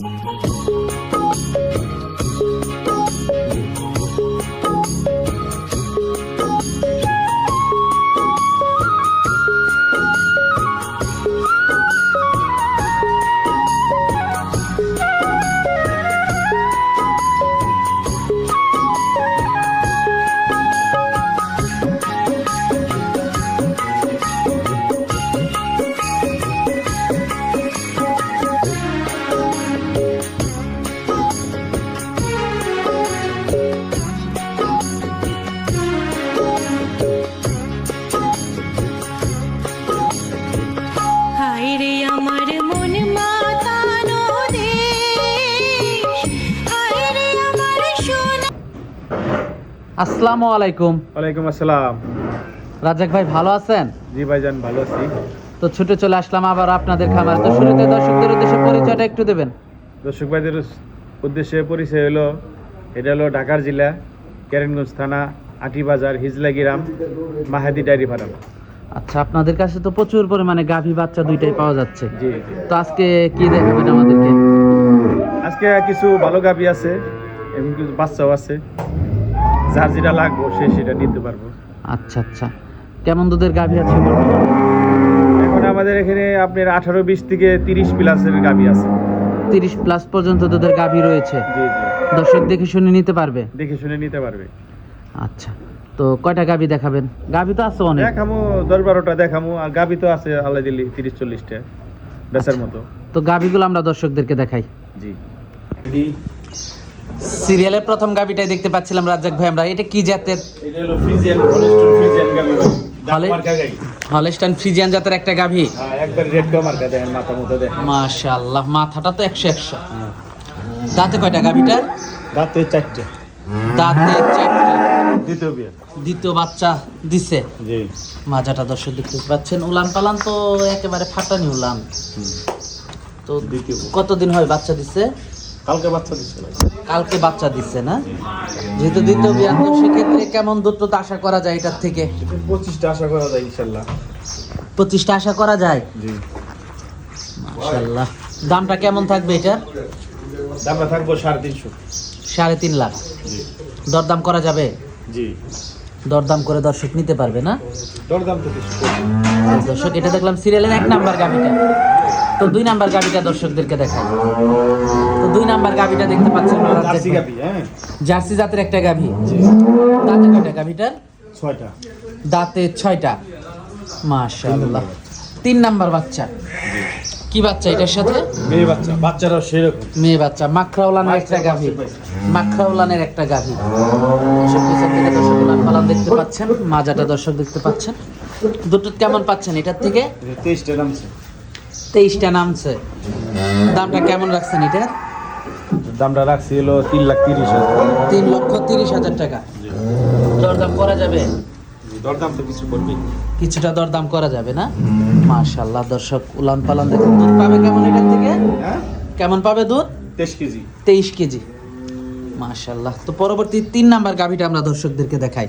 হায় আসসালামু আলাইকুম। ওয়ালাইকুম আসসালাম। রাজাক ভাই ভালো আছেন? জি ভাইজান ভালো আছি। তো ছুটে চলে আসলাম আবার আপনাদের খামার তো শুরুতে দর্শকদের উদ্দেশ্যে পরিচয়টা একটু দেবেন। দর্শক ভাইদের উদ্দেশ্যে পরিচয় হলো এটা হলো ঢাকার জেলা কেরানগঞ্জ থানা আটিবাজার হিজলা গ্রাম মাহাদি ডায়েরি ফার্ম। আচ্ছা আপনাদের কাছে তো প্রচুর পরিমাণে গাভী বাচ্চা দুইটাই পাওয়া যাচ্ছে। জি জি। তো আজকে কি দেখাবেন আমাদেরকে? আজকে কিছু ভালো গাভী আছে এবং কিছু বাচ্চাও আছে। যার যেটা লাগবো সে সেটা নিতে পারব। আচ্ছা আচ্ছা। কেমন দুধের গাভী আছে এখন আমাদের এখানে আপনার আঠারো বিশ থেকে তিরিশ প্লাসের গাভি আছে। তিরিশ প্লাস পর্যন্ত দুধের গাভী রয়েছে? জি জি। দর্শক দেখে শুনে নিতে পারবে? দেখে শুনে নিতে পারবে। আচ্ছা। তো কয়টা গাভী দেখাবেন? গাভী তো আছে অনেক। দেখামো দশ বারোটা দেখামো। আর গাভি তো আছে আল্লাহ দিল্লি তিরিশ চল্লিশটা। বেচার মতো। তো গাভীগুলো আমরা দর্শকদেরকে দেখাই। জি। সিরিয়ালের প্রথম গাভীটাই দেখতে পাচ্ছিলাম রাজ্জাক ভাই আমরা। এটা কি জাতের? এটা হলো ফ্রিজিয়ান হলিস্টন ফ্রিজিয়ান গাভি হলে- মার্কা গাই হলস্টাইন ফ্রিজিয়ান জাতের একটা গাভী হ্যাঁ একবার রেড কা মার্কা দেখেন মাথা মতো দেখেন। মাশাআল্লাহ মাথাটা তো একশো একশো। দাঁতে কয়টা গাভীটার দাঁতে চারটে। দাঁতে চারটে। দ্বিতীয় বিয়ে। দ্বিতীয় বাচ্চা দিছে। জি। মাজাটা দর্শক দেখতে পাচ্ছেন উলান পালান তো একেবারে ফাটানি উলান। তো দ্বিতীয় কতদিন হয় বাচ্চা দিছে? কালকে বাচ্চা দিচ্ছে ভাই। কালকে বাচ্চা দিচ্ছে না? যেহেতু দ্বিতীয় বিয়ান তো সেক্ষেত্রে কেমন দূর তো আশা করা যায় এটার থেকে? পঁচিশটা আশা করা যায় ইনশাল্লাহ। পঁচিশটা আশা করা যায়? জি। মাশাল্লাহ দামটা কেমন থাকবে এটার? দামটা থাকব সাড়ে তিনশো। সাড়ে তিন লাখ। দরদাম করা যাবে? জি। দরদাম করে দর্শক নিতে পারবে না? দরদাম তো কিছু দর্শক এটা দেখলাম সিরিয়ালের এক নাম্বার গাভিটা তো দুই নাম্বার গাভিটা দর্শকদেরকে দেখাই। তো দুই নাম্বার গাভিটা দেখতে পাচ্ছেন জার্সি হ্যাঁ। জার্সি জাতের একটা গাভি। দাঁতে কয়টা গাভিটার? ছয়টা। দাঁতে ছয়টা। মাশাআল্লাহ। তিন নাম্বার বাচ্চা। কি বাচ্চা এটার সাথে? মেয়ে বাচ্চা। বাচ্চারাও সেরকম। মেয়ে বাচ্চা। মাখরাউলানের একটা গাভি। মাখরাউলানের একটা গাভি। এসব পিছন থেকে দর্শক উলান পালান দেখতে পাচ্ছেন। মাজাটা দর্শক দেখতে পাচ্ছেন। দুটো কেমন পাচ্ছেন এটার থেকে? তেইশটা নামছে। তেইশটা নামছে। দামটা কেমন রাখছেন এটা দামটা রাখছি হলো তিন লাখ তিরিশ হাজার তিন লক্ষ তিরিশ হাজার টাকা। দরদাম করা যাবে? দরদাম তো কিছু করবি কিছুটা দরদাম করা যাবে না? মাশাল্লাহ দর্শক উলান পালান দেখুন দুধ পাবে কেমন এটার থেকে? হ্যাঁ? কেমন পাবে দুধ? তেইশ কেজি। তেইশ কেজি। মাশাল্লাহ তো পরবর্তী তিন নাম্বার গাভিটা আমরা দর্শকদেরকে দেখাই।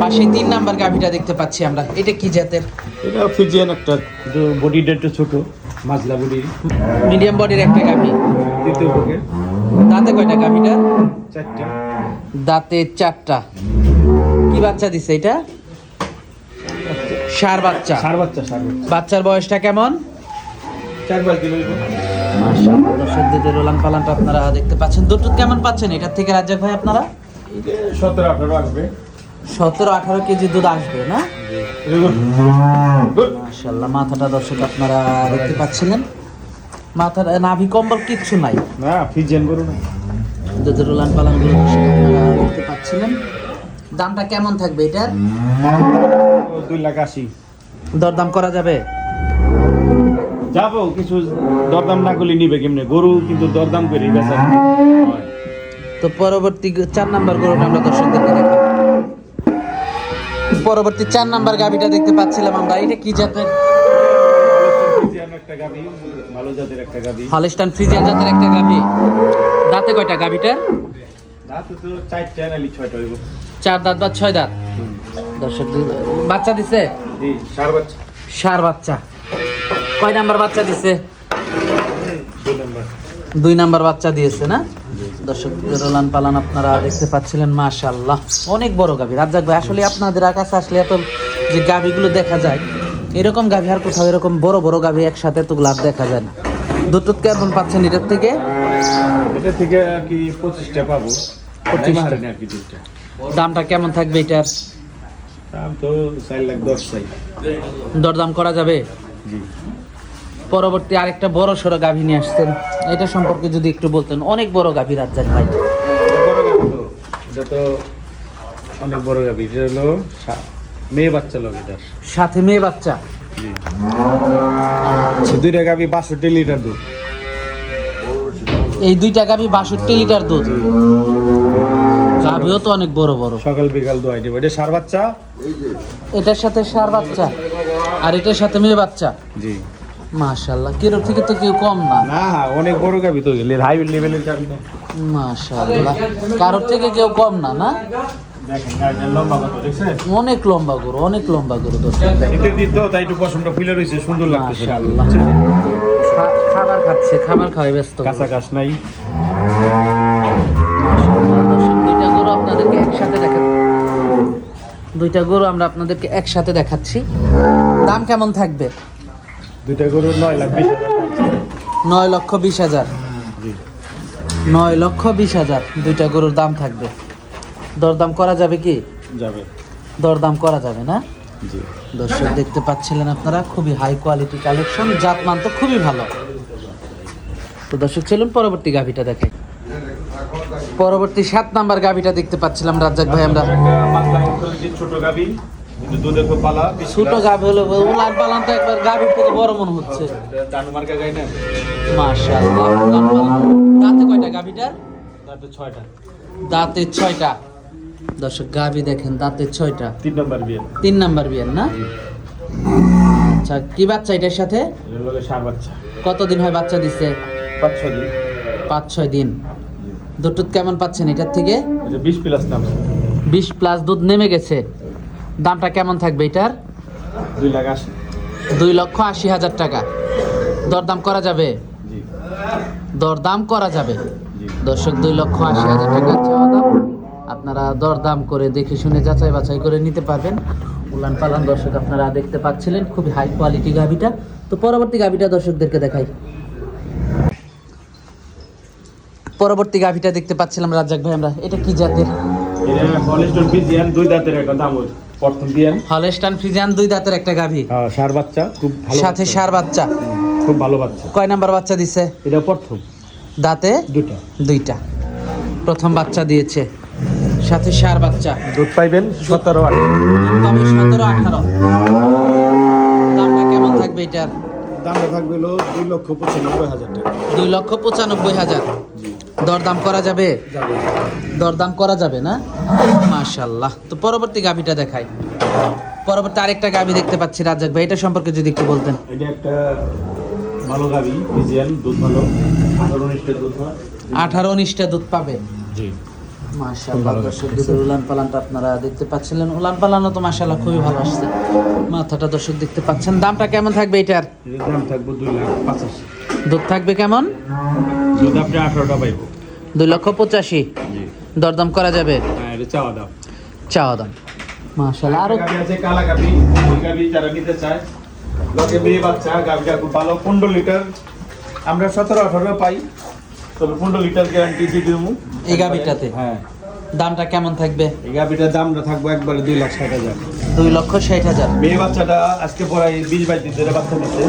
পাশে তিন নাম্বার গাভিটা দেখতে পাচ্ছি আমরা। এটা কি জাতের? এটা ফিজিয়ান একটা বডিটা একটু ছোট। মাজলা বডি। মিডিয়াম বডির একটা গাভি। দ্বিতীয় পক্ষে। দাঁতে কয়টা গাভিটা? চারটা। দাঁতে চারটা। কি বাচ্চা দিছে এটা? সার বাচ্চা। সার বাচ্চা সার বাচ্চা। বাচ্চার বয়সটা কেমন? চার পাঁচ দিন রোলান পালানটা আপনারা দেখতে পাচ্ছেন। দুটো কেমন পাচ্ছেন? এটার থেকে রাজ্জাক ভাই আপনারা? সতেরো আঠারো আসবে। সতেরো আঠারো কেজি দুধ আসবে না? মাশাল্লাহ মাথাটা দর্শক আপনারা দেখতে পাচ্ছিলেন। মাথার নাভি কম্বল কিচ্ছু নাই। না ফিজিয়ান করো না দুধের উলান পালানগুলো দর্শক আপনারা দেখতে পাচ্ছিলেন। দামটা কেমন থাকবে এটার? দুই লাখ আশি। দরদাম করা যাবে? যাব কিছু দরদাম না করলে নিবে কেমনে? গরু কিন্তু দরদাম করি বেচা তো পরবর্তী চার নাম্বার গরুটা আমরা দর্শকদেরকে দেখাবো। পরবর্তী চার নাম্বার গাভিটা দেখতে পাচ্ছিলাম আমরা। এটা কি জাতের? গাবি গাবি হলস্টান ফ্রিজিয়ান জাতের একটা গাভি। দাঁতে কয়টা হইব চার দাঁত বা ছয় দাঁত? দর্শক বাচ্চা দিছে? সার বাচ্চা। কয় নাম্বার বাচ্চা দিছে? দুই নাম্বার বাচ্চা দিয়েছে না? দর্শক লান পালান আপনারা দেখতে পাচ্ছিলেন মাশাল্লাহ অনেক বড় গাভী। রাজ্জাক ভাই আসলে আপনাদের কাছে আসলে এত যে গাভীগুলো দেখা যায় এরকম গাভী আর কোথাও এরকম বড় বড় গাভী একসাথে তো লাভ দেখা যায় না। দুটো কেমন পাচ্ছেন এটার থেকে? এটা থেকে আর কি পঁচিশটা পাবো। 25 টা। হারেনি আর কি দুইটা দামটা কেমন থাকবে এটার? দাম তো চার লাখ দশ চাই। দরদাম করা যাবে? জি। পরবর্তী আরেকটা বড় সড়ো গাভী নিয়ে আসছেন। এটা সম্পর্কে যদি একটু বলতেন অনেক বড় গাভী রাজ্জাক ভাই। এটা তো অনেক বড় গাভী। এটা হলো মেয়ে বাচ্চা লোক এটার। সাথে মেয়ে বাচ্চা। দুইটা গাভী বাষট্টি লিটার দুধ। এই দুইটা গাভী বাষট্টি লিটার দুধ। গাভীও তো অনেক বড় বড়। সকাল বিকাল দোয়াই দেবো। এটা সার বাচ্চা? এটার সাথে সার বাচ্চা। আর এটার সাথে মেয়ে বাচ্চা। জি। মাশাল্লাহ কিরো থেকে তো কেউ কম না। না অনেক বড় গাভী তো গেলে হাই লেভেলের গাভী না মাশাল্লাহ কারোর থেকে কেউ কম না না? অনেক লম্বা গরু অনেক লম্বা গরু ফুলে রয়েছে সুন্দর মাশাআল্লাহ। খা- খাবার খাচ্ছে খাবার খাওয়াই ব্যস্ত। কাঁচা কাশ নাই। মাশাআল্লাহ, দুইটা গরু আপনাদেরকে একসাথে দেখা দুইটা গরু আমরা আপনাদেরকে একসাথে দেখাচ্ছি। দাম কেমন থাকবে? দুইটা গরু নয় লাখ বিশ নয় লক্ষ বিশ হাজার। নয় লক্ষ বিশ হাজার দুইটা গরুর দাম থাকবে। দরদাম করা যাবে কি? যাবে। দরদাম করা যাবে না? দর্শক দেখতে পাচ্ছিলেন আপনারা খুবই হাই কোয়ালিটি কালেকশন জাতমান তো খুবই ভালো। তো দর্শক চলুন পরবর্তী গাভিটা দেখে পরবর্তী সাত নাম্বার গাভিটা দেখতে পাচ্ছিলাম রাজ্জাক ভাই আমরা ছোট গাভী। কিন্তু দুধে পালা ছোট গাভি হলো উলান পালান তো একবার গাভির থেকে বড় মনে হচ্ছে। দানু মার্কা গাই না? মাশাআল্লাহ দাঁতে কয়টা গাভিটার তাতে ছয়টা। দাঁতে ছয়টা। দর্শক গাভি দেখেন দাঁতে ছয়টা। তিন নম্বর বিয়ে। তিন নাম্বার বিয়ের না? আচ্ছা কি বাচ্চা এটার সাথে? বাচ্চা। কতদিন হয় বাচ্চা দিচ্ছে পাঁচ ছয় দিন। পাঁচ ছয় দিন। দুধ কেমন পাচ্ছেন এটার থেকে? বিশ প্লাস বিশ প্লাস দুধ নেমে গেছে। দামটা কেমন থাকবে এটার? দুই লাখ আশি। দুই লক্ষ আশি হাজার টাকা। দরদাম করা যাবে? দরদাম করা যাবে? দর্শক দুই লক্ষ আশি হাজার টাকা চাওয়া দাম। আপনারা দরদাম করে দেখে শুনে যাচাই বাছাই করে নিতে পারবেন। উলান পালান দর্শক আপনারা দেখতে পাচ্ছিলেন খুবই হাই কোয়ালিটি গাভিটা। তো পরবর্তী গাভিটা দর্শকদেরকে দেখাই। পরবর্তী গাভিটা দেখতে পাচ্ছিলাম রাজ্জাক ভাই আমরা। এটা কি জাতের? দুই দাঁতের একটা দাম প্রথম হলেস্টান ফ্রিজিয়ান দুই দাঁতের একটা গাভি। হ্যাঁ সার বাচ্চা খুব ভালো সাথে সার বাচ্চা। খুব ভালো বাচ্চা। কয় নাম্বার বাচ্চা দিছে? এটা প্রথম। দাঁতে? দুটা দুইটা। প্রথম বাচ্চা দিয়েছে। সাথে সার বাচ্চা। দুধ পাইবেন সতেরো আঠারো। তবে সতেরো আঠারো। দামটা কেমন থাকবে এটার? দামটা থাকবে দুই লক্ষ পঁচানব্বই হাজার টাকা। দুই লক্ষ পঁচানব্বই হাজার। দরদাম করা যাবে? দরদাম করা যাবে না? মাশাল্লাহ তো পরবর্তী গাভিটা দেখাই। পরবর্তী আরেকটা গাভি দেখতে পাচ্ছি রাজ্জাক ভাই। এটা সম্পর্কে যদি একটু বলতেন। এটা একটা ভালো গাবি বিজিয়ান দুধ ভালো। আঠারো উনিশটা দুধ হয়। আঠারো উনিশটা দুধ পাবে জি। মাশাআল্লাহ দর্শক দুধের উলান পালানটা আপনারা দেখতে পাচ্ছিলেন। উলান পালানও তো মাশাআল্লাহ খুবই ভালো আসছে। মাথাটা দর্শক দেখতে পাচ্ছেন। দামটা কেমন থাকবে এটার? এটার দাম থাকবে দুই লাখ পঁচাশি। দুধ থাকবে কেমন? দুধ আপনি আঠারোটা পাইব। দুই লক্ষ পঁচাশি। জি। দরদাম করা যাবে? হ্যাঁ চাওয়া দাম। চাওয়া দাম। মাশাআল্লাহ আরও আছে কালা ওই গাভি যারা নিতে চায় লোকে মেয়ে বাচ্চা গাভিটা খুব ভালো। পনেরো লিটার আমরা সতেরো আঠারো পাই। তবে পনেরো লিটার গ্যারান্টি দিয়ে দেবো। এই গাভিটাতে? হ্যাঁ। দামটা কেমন থাকবে? এই গাভিটার দামটা থাকব একবারে দুই লাখ ষাট হাজার। দুই লক্ষ ষাট হাজার। মেয়ে বাচ্চাটা আজকে পড়াই বিশ বাইশ দিন ধরে বাচ্চা দিচ্ছে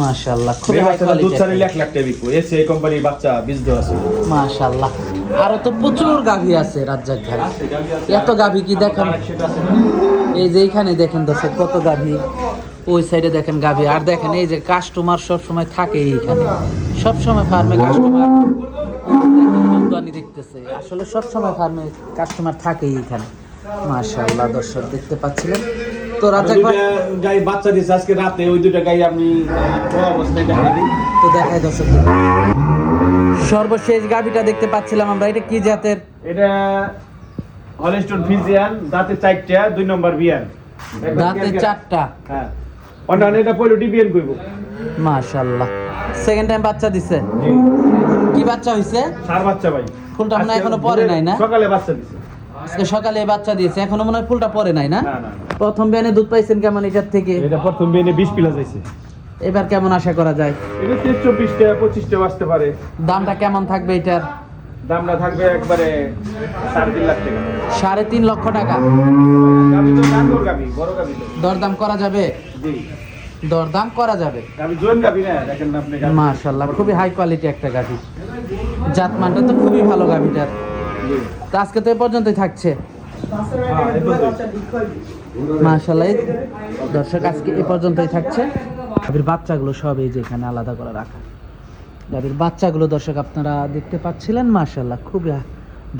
মাশাআল্লাহ খুবই হাই বাচ্চাটা দুধ ছাড়িলে কোয়ালিটি লাখ টাকা বিকবো এসে এই কোম্পানির বাচ্চা বীজ দেওয়া আছে। মাশাআল্লাহ আরও তো প্রচুর গাভি আছে রাজ্জাক ভাই। আছে, গাভী আছে। এত গাভি কি দেখেন? আর সেটা আছে না? এই যে এইখানে দেখেন দর্শক কত গাভি? ওই সাইডে দেখেন গাভি। আর দেখেন এই যে কাস্টমার সব সময় থাকে এইখানে। সব সময় ফার্মে কাস্টমার আমদানি দেখতেছে। আসলে সব সময় ফার্মে কাস্টমার থাকে এইখানে মাশাআল্লাহ দর্শক দেখতে পাচ্ছিলেন? তো ভাই দুইটা গাই বাচ্চা আজকে রাতে ওই দুটা গাই বড় অবস্থায় দেখা দিই। তো দেখাই দর্শক। সর্বশেষ গাভিটা দেখতে পাচ্ছিলাম আমরা। এটা কি জাতের? এটা হলিস্টন ফিজিয়ান দাঁতে চারটা দুই নম্বর বিয়ান। দাঁতে। চারটা? হ্যাঁ। অন্যান্য এটা পলিটি বিয়ান করব মাশাআল্লাহ। সেকেন্ড টাইম বাচ্চা দিছে? কি বাচ্চা হইছে? সার বাচ্চা ভাই। ফুলটা মনে এখনও পরে নাই না? সকালে বাচ্চা দিছে। আজকে সকালে বাচ্চা দিয়েছে। এখনও মনে হয় ফুলটা পরে নাই না না। প্রথম বিয়ানে দুধ পাইছেন কেমন এটার থেকে? এটা প্রথম বিয়ে বিশ পিলা যাইছে এবার কেমন আশা করা যায়? এটা তেইশ চব্বিশটা পঁচিশটা বাঁচতে পারে। দামটা কেমন থাকবে এটার? দামটা থাকবে একবারে সাড়ে তিন লাখ টাকা। সাড়ে তিন লক্ষ টাকা। গাবি তো গাবি বড় গাবি দরদাম করা যাবে? জি। দরদাম করা যাবে? গাবি জোন গাবি না দেখেন না আপনি গাবি। মাশাল্লাহ খুবই হাই কোয়ালিটি একটা গাভি জাতমানটা তো খুবই ভালো গাভিটার জি। তো আজকে তো এ পর্যন্তই থাকছে। হ্যাঁ, এই দর্শক আজকে এ পর্যন্তই থাকছে। গাভীর বাচ্চাগুলো সব এই যে এখানে আলাদা করে রাখা। গাভীর বাচ্চাগুলো দর্শক আপনারা দেখতে পাচ্ছিলেন মাশাল্লাহ খুবই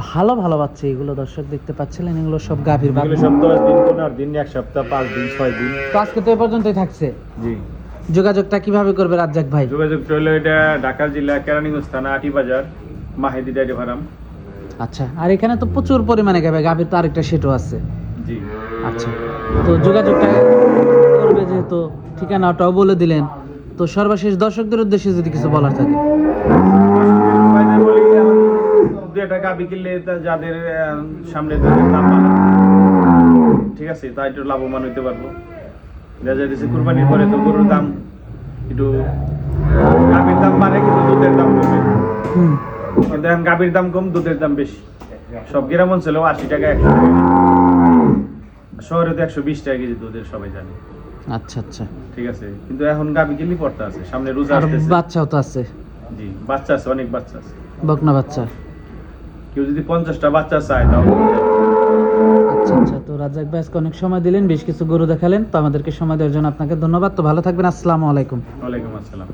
ভালো ভালো বাচ্চা এগুলো দর্শক দেখতে পাচ্ছিলেন এগুলো সব গাভীর বাচ্চা। সব দিন পনেরো দিন এক সপ্তাহ পাঁচ দিন ছয় দিন। তো আজকে তো এ পর্যন্তই থাকছে। জি। যোগাযোগটা কীভাবে করবে রাজ্জাক ভাই? যোগাযোগ হলো এটা ঢাকা জেলা কেরানীগঞ্জ থানা আটি বাজার মাহিদি ডাইরি ফার্ম। আচ্ছা আর এখানে তো প্রচুর পরিমাণে গাভী গাভীর তো আরেকটা সেটও আছে। জি। আচ্ছা। তো যোগাযোগটা করবে যেহেতু ঠিকানাটাও বলে দিলেন তো সর্বশেষ দর্শকদের উদ্দেশ্যে যদি কিছু বলার থাকে। একটা গাবি কিনলে তা যাদের সামনে তাদের দাম ঠিক আছে তাই একটু লাভবান হইতে পারব। দেখা যাইতেছে কুরবানির পরে তো গরুর দাম একটু গাভীর দাম বাড়ে কিন্তু দুধের দাম কমে। এখন গাভীর দাম কম দুধের দাম বেশি। সব গ্রাম অঞ্চলেও আশি টাকা একশো টাকা। শহরে তো একশো বিশ টাকা কেজি দুধের সবাই জানে। আচ্ছা আচ্ছা। ঠিক আছে? কিন্তু এখন গাভী কিনলে পড়তে আছে সামনে রোজা আসতেছে। বাচ্চাও তো আছে। জি বাচ্চা আছে অনেক বাচ্চা আছে। বকনা বাচ্চা। কেউ যদি পঞ্চাশটা বাচ্চা চায় তাও আচ্ছা আচ্ছা। তো রাজাক ভাই আজকে অনেক সময় দিলেন বেশ কিছু গরু দেখালেন। তো আমাদেরকে সময় দেওয়ার জন্য আপনাকে ধন্যবাদ। তো ভালো থাকবেন। আসসালামু আলাইকুম। ওয়ালাইকুম আসসালাম।